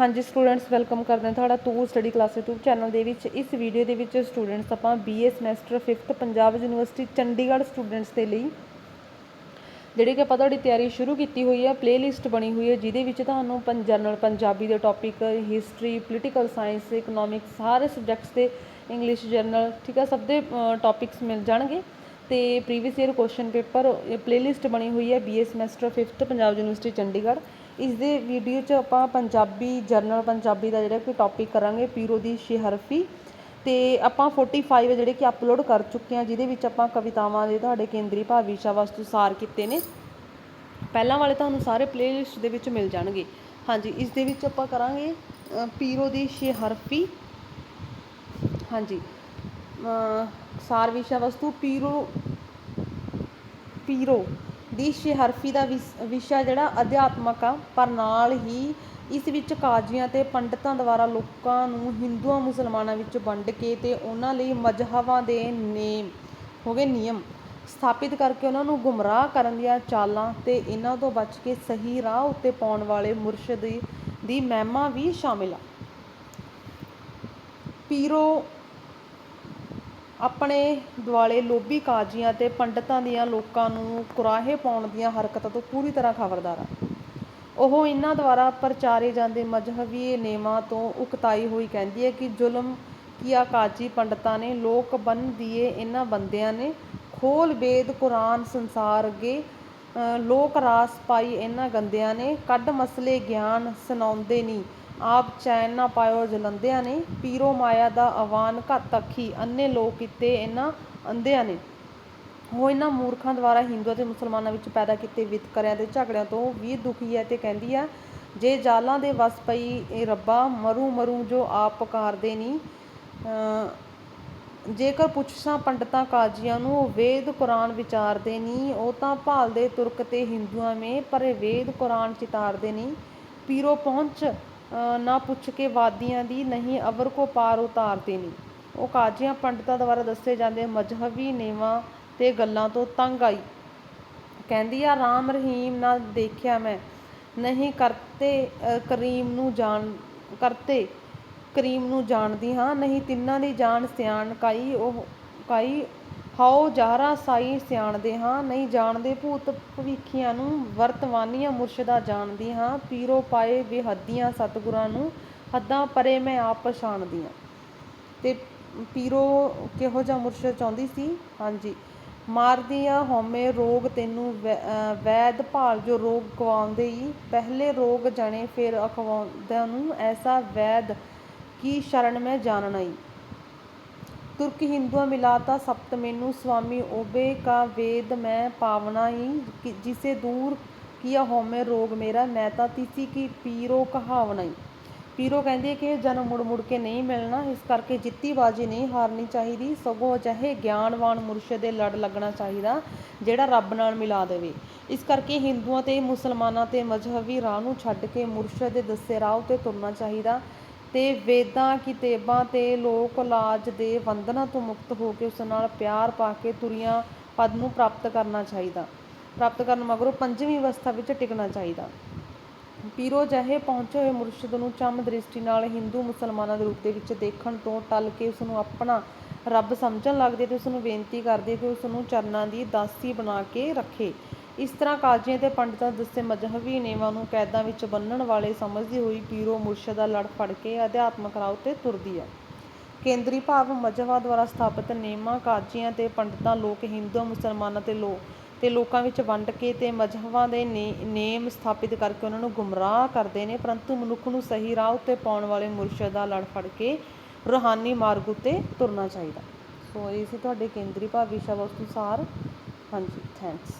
ਹਾਂਜੀ students welcome ਕਰਦੇ ਹਾਂ ਤੁਹਾਡਾ tour study class YouTube channel ਦੇ ਵਿੱਚ। ਇਸ ਵੀਡੀਓ ਦੇ ਵਿੱਚ ਸਟੂਡੈਂਟਸ ਆਪਾਂ BA semester 5th Punjab university Chandigarh students ਦੇ ਲਈ, ਜਿਹੜੀ ਕਿ ਆਪਾਂ ਤੁਹਾਡੀ ਤਿਆਰੀ ਸ਼ੁਰੂ ਕੀਤੀ ਹੋਈ ਹੈ ਪਲੇਲਿਸਟ ਬਣੀ ਹੋਈ ਹੈ, ਜਿਹਦੇ ਵਿੱਚ ਤੁਹਾਨੂੰ ਪੰ ਜਨਰਲ ਪੰਜਾਬੀ ਦੇ topic history political science economics ਸਾਰੇ ਸਬਜੈਕਟਸ ਦੇ ਇੰਗਲਿਸ਼ ਜਰਨਲ ਠੀਕ ਆ ਸਭ ਦੇ ਟੌਪਿਕਸ ਮਿਲ ਜਾਣਗੇ। ਤੇ previous year question paper playlist ਬਣੀ ਹੋਈ ਹੈ BA semester 5th Punjab university Chandigarh. ਇਸਦੇ ਵੀਡੀਓ 'ਚ ਆਪਾਂ ਪੰਜਾਬੀ ਜਰਨਲ ਪੰਜਾਬੀ ਦਾ ਜਿਹੜਾ ਕਿ ਟੋਪਿਕ ਕਰਾਂਗੇ, ਪੀਰੋ ਦੀ ਸ਼ਿਹਰਫੀ ਅਤੇ ਆਪਾਂ 45 ਜਿਹੜੇ ਕਿ ਅਪਲੋਡ ਕਰ ਚੁੱਕੇ ਹਾਂ, ਜਿਹਦੇ ਵਿੱਚ ਆਪਾਂ ਕਵਿਤਾਵਾਂ ਦੇ ਤੁਹਾਡੇ ਕੇਂਦਰੀ ਭਾਵ ਵਿਸ਼ਾ ਵਸਤੂ ਸਾਰ ਕੀਤੇ ਨੇ। ਪਹਿਲਾਂ ਵਾਲੇ ਤੁਹਾਨੂੰ ਸਾਰੇ ਪਲੇਲਿਸਟ ਦੇ ਵਿੱਚ ਮਿਲ ਜਾਣਗੇ। ਹਾਂਜੀ, ਇਸ ਦੇ ਵਿੱਚ ਆਪਾਂ ਕਰਾਂਗੇ ਪੀਰੋ ਦੀ ਸ਼ਿਹਰਫੀ ਹਾਂਜੀ ਸਾਰ ਵਿਸ਼ਾ ਵਸਤੂ ਪੀਰੋ ਪੀਰੋ। ਦੀ ਸ਼ਿਹਰਫੀ ਦਾ ਵਿਸ- ਵਿਸ਼ਾ ਜਿਹੜਾ ਅਧਿਆਤਮਕ ਆ, ਪਰ ਨਾਲ ਹੀ ਇਸ ਵਿੱਚ ਕਾਜ਼ੀਆਂ ਅਤੇ ਪੰਡਤਾਂ ਦੁਆਰਾ ਲੋਕਾਂ ਨੂੰ ਹਿੰਦੂਆਂ, ਮੁਸਲਮਾਨਾਂ ਵਿੱਚ ਵੰਡ ਕੇ ਅਤੇ ਉਹਨਾਂ ਲਈ ਮਜ਼ਹਬਾਂ ਦੇ ਨੇਮ, ਹੋ ਗਏ ਨਿਯਮ ਸਥਾਪਿਤ ਕਰਕੇ ਉਹਨਾਂ ਨੂੰ ਗੁੰਮਰਾਹ ਕਰਨ ਦੀਆਂ ਚਾਲਾਂ ਤੇ ਇਹਨਾਂ ਤੋਂ ਬਚ ਕੇ ਸਹੀ ਰਾਹ ਉੱਤੇ ਪਾਉਣ ਵਾਲੇ ਮੁਰਸ਼ਦ ਦੀ ਮਹਿਮਾ ਵੀ ਸ਼ਾਮਿਲ ਆ। ਪੀਰੋ ਆਪਣੇ ਦੁਆਲੇ ਲੋਭੀ ਕਾਜ਼ੀਆਂ ਅਤੇ ਪੰਡਤਾਂ ਦੀਆਂ ਲੋਕਾਂ ਨੂੰ ਕੁਰਾਹੇ ਪਾਉਣ ਦੀਆਂ ਹਰਕਤਾਂ ਤੋਂ ਪੂਰੀ ਤਰ੍ਹਾਂ ਖਬਰਦਾਰ ਆ। ਉਹ ਇਹਨਾਂ ਦੁਆਰਾ ਪ੍ਰਚਾਰੇ ਜਾਂਦੇ ਮਜ਼ਹਬੀ ਨੇਮਾਂ ਤੋਂ ਉਕਤਾਈ ਹੋਈ ਕਹਿੰਦੀ ਹੈ ਕਿ ਜ਼ੁਲਮ ਕੀਆ ਕਾਜੀ ਪੰਡਤਾਂ ਨੇ ਲੋਕ ਬੰਨ ਦੀਏ ਇਹਨਾਂ ਬੰਦਿਆਂ ਨੇ, ਖੋਲ ਵੇਦ ਕੁਰਾਨ ਸੰਸਾਰ ਅਗੇ ਲੋਕ ਰਾਸ ਪਾਈ ਇਹਨਾਂ ਗੰਦਿਆਂ ਨੇ, ਕੱਢ ਮਸਲੇ ਗਿਆਨ ਸੁਣਾਉਂਦੇ ਨਹੀਂ ਆਪ ਚੈਨ ਨਾ ਪਾਇਓ ਜਲੰਦਿਆਂ ਨੇ। ਪੀਰੋ ਮਾਇਆ ਦਾ ਆਵਾਨ ਘੱਤ ਅੱਖੀ ਅੰਨੇ ਲੋਕ ਕੀਤੇ ਇਹਨਾਂ ਅੰਧਿਆਂ ਨੇ। ਉਹ ਇਹਨਾਂ ਮੂਰਖਾਂ ਦੁਆਰਾ ਹਿੰਦੂਆਂ ਤੇ ਮੁਸਲਮਾਨਾਂ ਵਿੱਚ ਪੈਦਾ ਕੀਤੇ ਵਿਤਕਰਿਆਂ ਤੇ ਝਗੜਿਆਂ ਤੋਂ ਵੀ ਦੁਖੀ ਹੈ ਤੇ ਕਹਿੰਦੀ ਆ ਜੇ ਜਾਲਾਂ ਦੇ ਵਸ ਪਈ ਇਹ ਰੱਬਾ ਮਰੂ ਮਰੂ ਜੋ ਆਪ ਪਕਾਰਦੇ ਨਹੀਂ ਅ, ਜੇਕਰ ਪੁੱਛਾਂ ਪੰਡਤਾਂ ਕਾਜ਼ੀਆਂ ਨੂੰ ਉਹ ਵੇਦ ਕੁਰਾਨ ਵਿਚਾਰਦੇ ਨਹੀਂ ਉਹ ਤਾਂ ਭਾਲਦੇ ਤੁਰਕ ਤੇ ਹਿੰਦੂਆਂ ਮੇ ਪਰ ਵੇਦ ਕੁਰਾਨ ਚਿਤਾਰਦੇ ਨਹੀਂ ਪੀਰੋ ਪਹੁੰਚ ਨਾ ਪੁੱਛ ਕੇ ਵਾਦੀਆਂ ਦੀ ਨਹੀਂ, ਅਵਰ ਕੋ ਪਾਰ ਉਤਾਰਦੇ ਨਹੀਂ ਉਹ ਕਾਜ਼ੀਆਂ ਪੰਡਤਾਂ ਦੁਆਰਾ ਦੱਸੇ ਜਾਂਦੇ ਮਜ਼ਹਬੀ ਨੇਵਾਂ ਤੇ ਗੱਲਾਂ ਤੋਂ ਤੰਗ ਆਈ। ਕਹਿੰਦੀ ਆ, ਰਾਮ ਰਹੀਮ ਨਾ ਦੇਖਿਆ ਮੈਂ। ਨਹੀਂ ਕਰਤੇ ਕਰੀਮ ਨੂੰ ਜਾਣ, ਕਰਤੇ ਕਰੀਮ ਨੂੰ ਜਾਣਦੀ ਹਾਂ। ਨਹੀਂ ਤਿੰਨਾਂ ਦੀ ਜਾਣ ਸਿਆਣ ਕਾਈ ਉਹ, ਕਾਈ ਹਾਓ ਜਾਹਰਾ ਸਾਈ ਸਿਆਣਦੇ ਹਾਂ, ਨਹੀਂ ਜਾਣਦੇ ਭੂਤ ਭਵਿੱਖੀਆਂ ਨੂੰ, ਵਰਤਮਾਨੀਆਂ ਮੁਰਸ਼ਿਦਾ ਜਾਣਦੀ ਹਾਂ, ਪੀਰੋ ਪਾਏ ਬੇਹੱਦੀਆਂ ਸਤਿਗੁਰਾਂ ਨੂੰ, ਹੱਦਾਂ ਪਰੇ ਮੈਂ ਆਪ ਪਛਾਣਦੀ ਹਾਂ। ਤੇ ਪੀਰੋ ਕਿਹੋ ਜਿਹਾ ਮੁਰਸ਼ਿਦ ਚਾਹੁੰਦੀ ਸੀ? ਹਾਂਜੀ, ਮਾਰਦੀਆਂ ਹਉਮੈ ਰੋਗ ਤੈਨੂੰ ਵੈ- ਵੈਦ ਭਾਲ ਜੋ ਰੋਗ ਕਵਾਉਂਦੇ ਈ, ਪਹਿਲੇ ਰੋਗ ਜਣੇ ਫਿਰ ਅਖਵਾਉਂਦਿਆਂ ਨੂੰ ਐਸਾ ਵੈਦ ਕੀ ਸ਼ਰਨ ਮੈਂ ਜਾਣਨਾ ਈ। ਤੁਰਕ ਹਿੰਦੂਆਂ ਮਿਲਾਤਾ ਸਪਤ ਮੈਨੂੰ, ਸਵਾਮੀ ਓਬੇ ਕਾ ਵੇਦ ਮੈਂ ਪਾਵਨਾ ਹੀ ਕਿ- ਜਿਸੇ ਦੂਰ ਕੀਆ ਰੋਗ ਮੇਰਾ, ਮੈਂ ਤਾਂ ਤਿਸੀ ਕੀ ਪੀਰੋ ਕਹਾਵਨਾ ਹੀ ਪੀਰੋ ਕਹਿੰਦੇ ਕਿ ਜਨਮ ਮੁੜ ਮੁੜ ਕੇ ਨਹੀਂ ਮਿਲਣਾ, ਇਸ ਕਰਕੇ ਜਿੱਤੀ ਬਾਜੀ ਨਹੀਂ ਹਾਰਨੀ ਚਾਹੀਦੀ, ਸਗੋਂ ਅਜਿਹੇ ਗਿਆਨਵਾਨ ਮੁਰਸ਼ਿਦ ਦੇ ਲੜ ਲੱਗਣਾ ਚਾਹੀਦਾ, ਜਿਹੜਾ ਰੱਬ ਨਾਲ ਮਿਲਾ ਦੇਵੇ। ਇਸ ਕਰਕੇ ਹਿੰਦੂਆਂ ਤੇ ਮੁਸਲਮਾਨਾਂ ਤੇ ਮਜ਼ਹਬੀ ਰਾਹ ਨੂੰ ਛੱਡ ਕੇ ਮੁਰਸ਼ਿਦ ਦੇ ਦੱਸੇ ਰਾਹ ਉਤੇ ਤੁਰਨਾ ਚਾਹੀਦਾ। ਤੇ ਵੇਦਾਂ, ਕਿਤਾਬਾਂ ਤੇ ਲੋਕ ਲਾਜ ਦੇ ਬੰਧਨਾਂ ਤੋਂ ਮੁਕਤ ਹੋ ਕੇ ਉਸ ਨਾਲ ਪਿਆਰ ਪਾ ਕੇ ਤੁਰੀਆਂ ਪਦ ਨੂੰ ਪ੍ਰਾਪਤ ਕਰਨਾ ਚਾਹੀਦਾ। ਪ੍ਰਾਪਤ ਕਰਨ ਮਗਰੋਂ ਪੰਜਵੀਂ ਅਵਸਥਾ ਵਿੱਚ ਟਿਕਣਾ ਚਾਹੀਦਾ। ਪੀਰੋ ਜਹੇ ਪਹੁੰਚੇ ਹੋਏ ਮੁਰਸ਼ਿਦ ਨੂੰ ਚੰਮ ਦ੍ਰਿਸ਼ਟੀ ਨਾਲ ਹਿੰਦੂ ਮੁਸਲਮਾਨਾਂ ਦੇ ਰੂਪ ਦੇ ਵਿੱਚ ਦੇਖਣ ਤੋਂ ਟਲ ਕੇ ਉਸ ਨੂੰ ਆਪਣਾ ਰੱਬ ਸਮਝਣ ਲੱਗਦੇ ਤੇ ਉਸ ਨੂੰ ਬੇਨਤੀ ਕਰਦੇ ਕਿ ਉਸ ਨੂੰ ਚਰਨਾਂ ਦੀ ਦਾਸੀ ਬਣਾ ਕੇ ਰੱਖੇ। ਇਸ ਤਰ੍ਹਾਂ ਕਾਜ਼ੀਆਂ ਤੇ ਪੰਡਤਾਂ ਦੱਸੇ ਮਜ਼ਹਬੀ ਨੇਵਾਂ ਨੂੰ ਕੈਦਾਂ ਵਿੱਚ ਬੰਨਣ ਵਾਲੇ ਸਮਝਦੀ ਹੋਈ ਪੀਰੋ ਮੁਰਸ਼ਿਦ ਦਾ ਲੜ ਫੜ ਕੇ ਅਧਿਆਤਮਕ ਰਾਹ ਉੱਤੇ ਤੁਰਦੀ ਹੈ। ਕੇਂਦਰੀ ਭਾਵ ਮਜ਼ਹਬਾਂ ਦੁਆਰਾ ਸਥਾਪਿਤ ਨੇਮਾਂ ਕਾਜ਼ੀਆਂ ਤੇ ਪੰਡਤਾਂ, ਲੋਕ ਹਿੰਦੂ, ਮੁਸਲਮਾਨਾਂ ਤੇ ਲੋ ਤੇ ਲੋਕਾਂ ਵਿੱਚ ਵੰਡ ਕੇ ਤੇ ਮਜ਼ਹਬਾਂ ਦੇ ਨੇਮ ਸਥਾਪਿਤ ਕਰਕੇ ਉਹਨਾਂ ਨੂੰ ਗੁੰਮਰਾਹ ਕਰਦੇ ਨੇ, ਪਰੰਤੂ ਮਨੁੱਖ ਨੂੰ ਸਹੀ ਰਾਹ ਉੱਤੇ ਪਾਉਣ ਵਾਲੇ ਮੁਰਸ਼ਿਦ ਦਾ ਲੜ ਫੜ ਕੇ ਰੂਹਾਨੀ ਮਾਰਗ ਉੱਤੇ ਤੁਰਨਾ ਚਾਹੀਦਾ। ਸੋ ਇਹ ਸੀ ਤੁਹਾਡੇ ਕੇਂਦਰੀ ਭਾਵ ਵਿਸ਼ਾ ਵਸਤੂ ਸਾਰ। ਹਾਂਜੀ ਥੈਂਕਸ